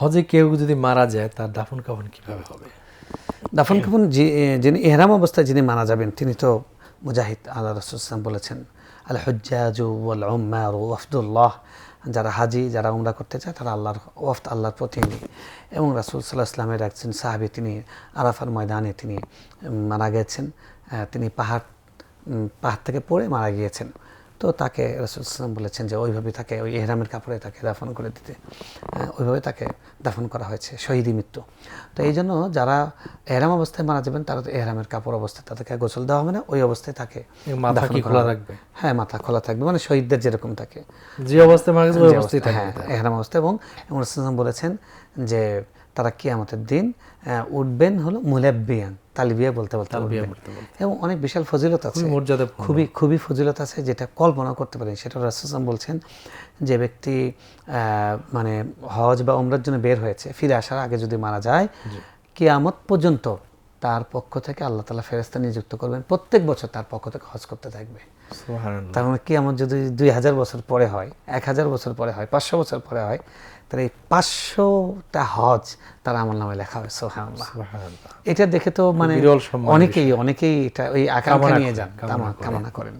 হজে কেউ যদি মারা যায়, তার দাফন কাফন কীভাবে হবে? দাফন কাফন যিনি এহরাম অবস্থায় যিনি মারা যাবেন, তিনি তো মুজাহিদ আল্লাহ রসুলাম বলেছেন আল হজ্জাজু ওয়াল উম্মার ওয়াফদুল্লাহ। যারা হাজি, যারা উমরা করতে চায়, তারা আল্লাহর ওয়াফদ, আল্লাহর প্রতিনিধি এবং রাসুল সাল্লাহ ইসলামের একজন সাহাবি, তিনি আরাফার ময়দানে তিনি মারা গেছেন তিনি পাহাড় পাহাড় থেকে পড়ে মারা গিয়েছেন। তো তাকে রসুলাম বলেছেন যে ওইভাবে তাকে ওই এহরামের কাপড়ে তাকে দাফন করে দিতে। ওইভাবে তাকে দাফন করা হয়েছে শহীদি মৃত্যু। তো এই জন্য যারা এহরাম অবস্থায় মারা যাবেন তারা তো এহরামের কাপড় অবস্থায় তাদেরকে গোসল দেওয়া হবে না ওই অবস্থায় তাকে মাথা কি খোলা। রাখবে? হ্যাঁ মাথা খোলা থাকবে মানে শহীদদের যেরকম থাকে যে অবস্থায় মারা গেছে ওই অবস্থায় হ্যাঁ এহরাম অবস্থা এবং এবং রাসূলুল্লাহ বলেছেন যে তারা কি কিয়ামতের দিন উঠবেন হলো মুলাব্বিয়ান। তালবিয়া বলতে বলতে। এবং অনেক বিশাল ফজিলত আছে। খুবই মর্যাদা খুবই খুবই ফজিলত আছে যেটা কল্পনা করতে পারেন। সেটা রাসুসাম বলছেন যে ব্যক্তি মানে হজ বা উমরার জন্য বের হয়েছে ফিরে আসার আগে যদি মারা যায় কেয়ামত পর্যন্ত তার পক্ষ থেকে আল্লাহ তালা ফেরেস্তা নিযুক্ত করবেন। প্রত্যেক বছর তার পক্ষ থেকে হজ করতে থাকবে। তার মানে কি আমার যদি দুই হাজার বছর পরে হয় এক হাজার বছর পরে হয় পাঁচশো বছর পরে হয় তাহলে এই পাঁচশোটা হজ তার আমার নামে লেখা হয় সোহানুল্লাহ এটা দেখে তো মানে অনেকেই অনেকেই এটা ওই আকাঙ্ক্ষা নিয়ে যান কামনা করেন।